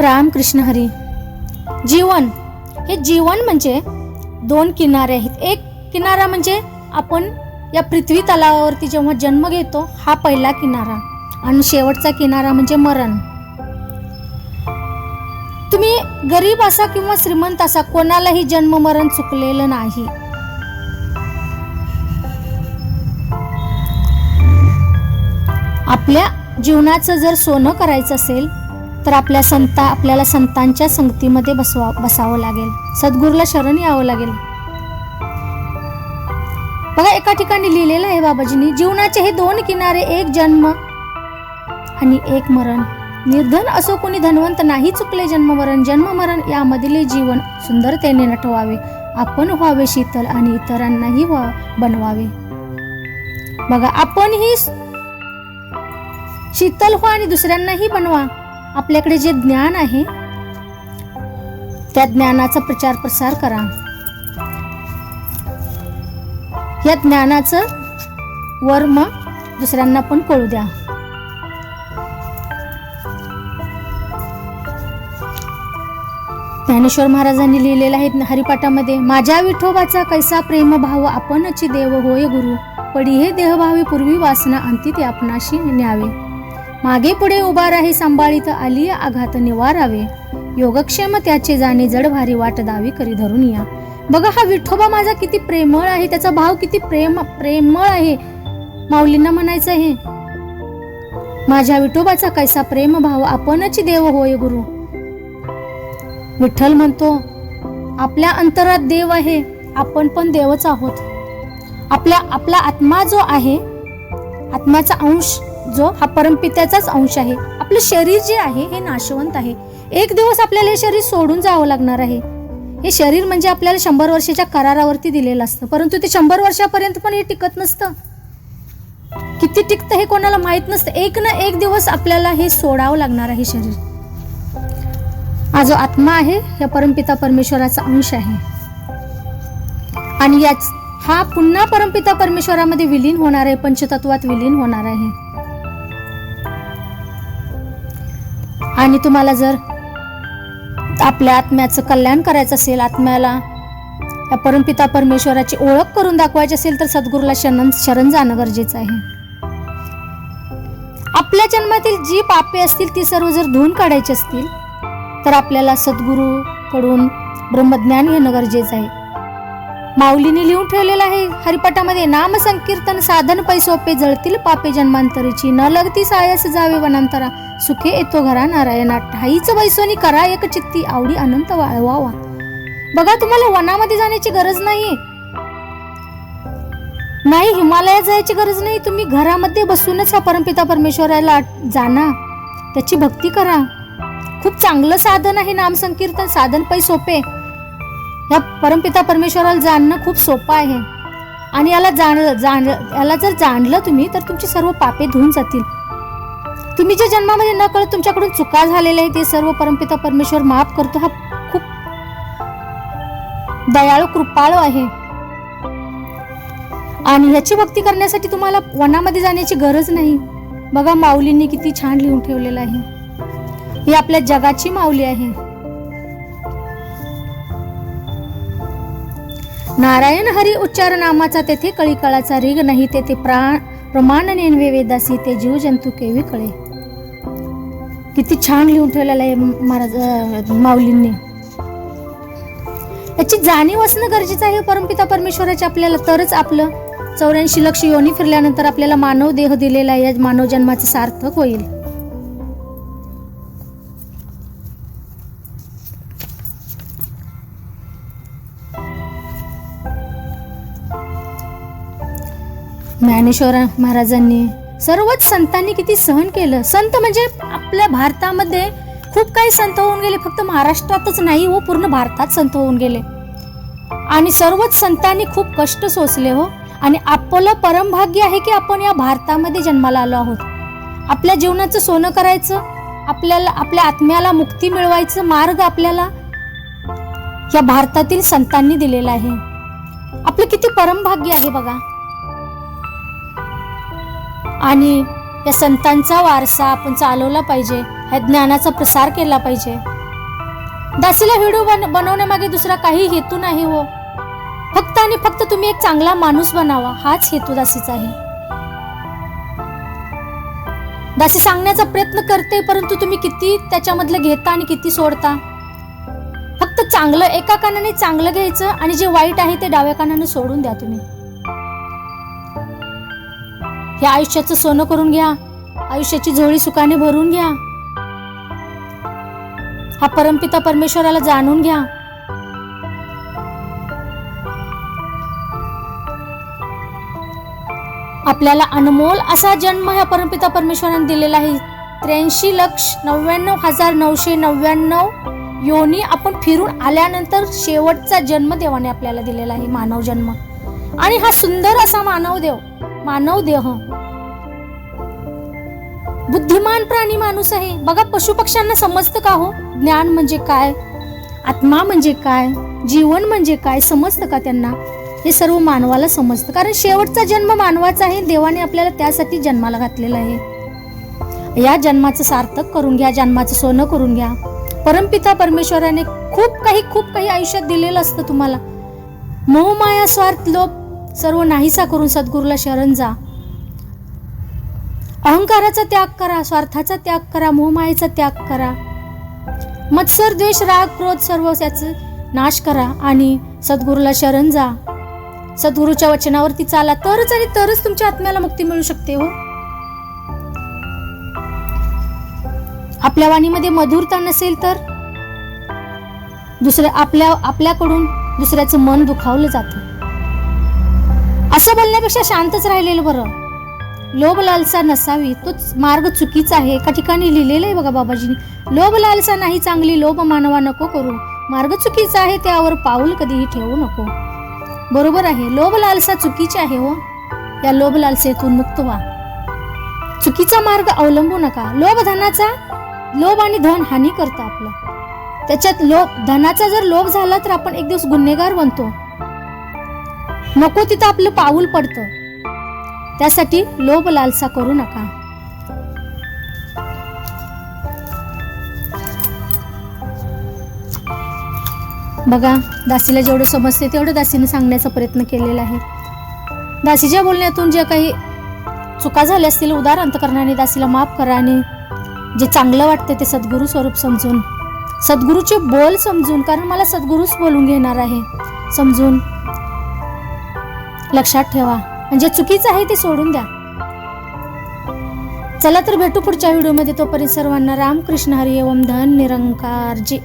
रामकृष्ण हरी. जीवन हे जीवन म्हणजे दोन किनारे आहेत. एक किनारा म्हणजे आपण या पृथ्वी तलावावरती जेव्हा जन्म घेतो हा पहिला किनारा. आणि शेवटचा किनारा म्हणजे मरण. तुम्ही गरीब असा किंवा श्रीमंत असा कोणालाही जन्म मरण चुकलेलं नाही. आपल्या जीवनाचं जर सोनं करायचं असेल तर आपल्या संता आपल्याला संतांच्या संगतीमध्ये बसवा बसावं लागेल. सद्गुरूला शरण यावं लागेल. बघा एका ठिकाणी लिहिलेलं आहे बाबाजींनी जीवनाचे हे दोन किनारे एक जन्म आणि एक मरण. निर्धन असो कोणी धनवंत नाही चुकले जन्म मरण. जन्म मरण यामधले जीवन सुंदरतेने नटवावे. आपण व्हावे शीतल आणि इतरांनाही बनवावे. बघा आपणही शीतल व्हा आणि दुसऱ्यांनाही बनवा. आपल्याकडे जे ज्ञान आहे त्या ज्ञानाचा प्रचार प्रसार करा. या ज्ञानाचं वर्म दुसऱ्यांना पण कळू द्या. ज्ञानेश्वर महाराजांनी लिहिलेलं आहे हरिपाठामध्ये माझ्या विठोबाचा कैसा प्रेम भाव आपणची देव होय गुरु पडी हे देहभावी पूर्वी वासना अंती आपणाशी न्यावे. मागे पुढे उभा राही सांभाळीत आली आघात निवारावे. योगक्षेम त्याचे जाणे जडभारी वाट दावी करी धरून या. बघा हा विठोबा माझा किती प्रेमळ आहे त्याचा भाव किती प्रेम प्रेमळ आहे. माऊलींना म्हणायचं आहे माझ्या विठोबाचा कैसा प्रेम भाव आपणच देव होय गुरु. विठ्ठल म्हणतो आपल्या अंतरात देव आहे आपण पण देवच आहोत. आपल्या आपला आत्मा जो आहे आत्म्याचा अंश जो हा परमपित्याचाच अंश आहे. आपलं शरीर जे आहे हे नाशवंत आहे. एक दिवस आपल्याला हे शरीर सोडून जावं लागणार आहे. हे शरीर म्हणजे आपल्याला शंभर वर्षाच्या करारावरती दिलेलं असतं. परंतु ते शंभर वर्षापर्यंत पण हे टिकत नसतं. किती टिकतं हे कोणाला माहीत नसतं. एक ना एक दिवस आपल्याला हे सोडावं लागणार आहे शरीर. हा जो आत्मा आहे या परमपिता परमेश्वराचा अंश आहे. आणि याच हा पुन्हा परमपिता परमेश्वरामध्ये विलीन होणार आहे पंचतत्वात विलीन होणार आहे. आणि तुम्हाला जर आपल्या आत्म्याचं कल्याण करायचं असेल आत्म्याला या परमपिता परमेश्वराची ओळख करून दाखवायची असेल तर सद्गुरूला शरण शरण जाणं गरजेचं आहे. आपल्या जन्मातील जी पापे असतील ती सर्व जर धुवून काढायची असतील तर आपल्याला सद्गुरूकडून ब्रह्मज्ञान घेणं गरजेचं आहे. माऊलीने लिहून ठेवलेला आहे हरिपटामध्ये नाम संकीर्तन साधन पैसोपे जळतील पापे जन्मांतरीची. न लगती सायस जावे वनांतरा. सुखे येतो घरा नारायणा ठाईच बैसोनी करा एक चित्ती आवडी अनंत वाळवावा. बघा तुम्हाला वनामध्ये जाण्याची गरज नाहीये. नाही हिमालयात जायची गरज नाही. तुम्ही घरामध्ये बसूनच ह्या परमपिता परमेश्वराला जाणा त्याची भक्ती करा. खूप चांगलं साधन आहे नाम संकीर्तन साधन पै सोपे. ह्या परमपिता परमेश्वराला जाणणं खूप सोपं आहे. आणि याला जाणलं जाण याला जर जाणलं तुम्ही तर तुमची सर्व पापे धुवून जातील. तुम्ही ज्या जन्मामध्ये न कळत तुमच्याकडून चुका झालेल्या आहे ते सर्व परमपिता परमेश्वर माफ करतो. हा खूप दयाळू कृपाळू आहे. आणि ह्याची भक्ती करण्यासाठी तुम्हाला वनामध्ये जाण्याची गरज नाही. बघा माऊलींनी किती छान लिहून ठेवलेलं आहे. ही आपल्या जगाची माऊली आहे. नारायण हरी उच्चार नामाचा तेथे कळीकाळाचा रिग नाही तेथे प्राण प्रमाण नेनवे वेदासी ते जीव जंतू केवी कळे. किती छान लिहून ठेवलेलं आहे महाराज माऊलींनी. याची जाणीव असणं गरजेचं आहे परमपिता परमेश्वराचे आपल्याला तरच आपलं. चौऱ्याऐंशी लक्ष योनी फिरल्यानंतर आपल्याला मानव देह दिलेला आहे या मानव जन्माचं सार्थक होईल. ज्ञानेश्वर महाराजांनी सर्वच संतांनी किती सहन केलं. संत म्हणजे आपल्या भारतामध्ये खूप काही संत होऊन गेले फक्त महाराष्ट्रातच नाही हो पूर्ण भारतात संत होऊन गेले. आणि सर्वच संतांनी खूप कष्ट सोसले हो. आणि आपलं परमभाग्य आहे की आपण या भारतामध्ये जन्माला आलो आहोत. आपल्या जीवनाचं सोनं करायचं आपल्याला आपल्या आत्म्याला मुक्ती मिळवायचं मार्ग आपल्याला या भारतातील संतांनी दिलेला आहे. आपलं किती परमभाग्य आहे बघा. आणि या संतांचा वारसा आपण चालवला पाहिजे ह्या ज्ञानाचा प्रसार केला पाहिजे. दासीला व्हिडिओ बन बनवण्यामागे दुसरा काही हेतू नाही हो. फक्त आणि फक्त तुम्ही एक चांगला माणूस बनावा हाच हेतू दासीचा आहे. दासी सांगण्याचा प्रयत्न करते परंतु तुम्ही किती त्याच्यामधलं घेता आणि किती सोडता? फक्त चांगलं एका कानाने चांगलं घ्यायचं आणि जे वाईट आहे ते डाव्या कानाने सोडून द्या तुम्ही. हे आयुष्याचं सोनं करून घ्या. आयुष्याची झोळी सुखाने भरून घ्या. हा परमपिता परमेश्वराला जाणून घ्या. आपल्याला अनमोल असा जन्म ह्या परमपिता परमेश्वराने दिलेला आहे. त्र्याऐंशी लक्ष नव्याण्णव हजार नऊशे नव्याण्णव योनी आपण फिरून आल्यानंतर शेवटचा जन्म देवाने आपल्याला दिलेला आहे मानव जन्म. आणि हा सुंदर असा मानव देव मानव देह. बुद्धिमान प्राणी माणूस आहे. बघा पशु पक्ष्यांना समजतं का हो? ज्ञान म्हणजे काय? आत्मा म्हणजे काय? जीवन म्हणजे काय? समजतं का त्यांना? हे सर्व मानवाला समजतं. कारण शेवटचा जन्म मानवाचा आहे. देवाने आपल्याला त्यासाठी जन्माला घातलेला आहे. या जन्माचं सार्थक करून घ्या. जन्माचं सोनं करून घ्या. परमपिता परमेश्वराने खूप काही खूप काही आयुष्यात दिलेलं असतं तुम्हाला. मोहमाया स्वार्थ लोभ सर्व नाहीसा करून सद्गुरूला शरण जा. अहंकाराचा त्याग करा स्वार्थाचा त्याग करा मोहमायेचा त्याग करा. मत्सर द्वेष राग क्रोध सर्व त्याचं नाश करा आणि सद्गुरूला शरण जा. सद्गुरूच्या वचनावरती चाला. तरच आणि तरच तुमच्या आत्म्याला मुक्ती मिळू शकते हो. आपल्या वाणीमध्ये मधुरता नसेल तर दुसऱ्या आपल्या आपल्याकडून दुसऱ्याचं मन दुखावलं जातं. असं बोलण्यापेक्षा शांतच राहिलेलं बरं. लोभ लालसा नसावी तोच मार्ग चुकीचा आहे. एका ठिकाणी लिहिलेलं आहे बघा बाबाजीने लोभ लालसा नाही चांगली लोभ मानवा नको करू. मार्ग चुकीचा आहे त्यावर पाऊल कधीही ठेवू नको. बरोबर आहे लोभ लालसा चुकीची आहे हो. या लोभलालसेतून मुक्त व्हा. चुकीचा मार्ग अवलंबू नका. लोभ धनाचा लोभ आणि धन हानी करतं आपलं. त्याच्यात लोभ धनाचा जर लोभ झाला तर आपण एक दिवस गुन्हेगार बनतो. नको तिथं आपलं पाऊल पडतं. त्यासाठी लोभ लालसा करू नका. बघा दासीला जेवढं समजते तेवढं दासीने सांगण्याचा प्रयत्न केलेला आहे. दासीच्या बोलण्यातून जे काही चुका झाल्या असतील उदार अंतकरणाने दासीला माफ करा आणि जे चांगलं वाटते ते सद्गुरू स्वरूप समजून सद्गुरूचे बोल समजून कारण मला सद्गुरूच बोलून घेणार आहे समजून लक्षात ठेवा. म्हणजे चुकीचं आहे ते सोडून द्या. चला तर भेटू पुढच्या व्हिडिओमध्ये. तोपर्यंत सर्वांना रामकृष्ण हरी ओम. धन निरंकार जी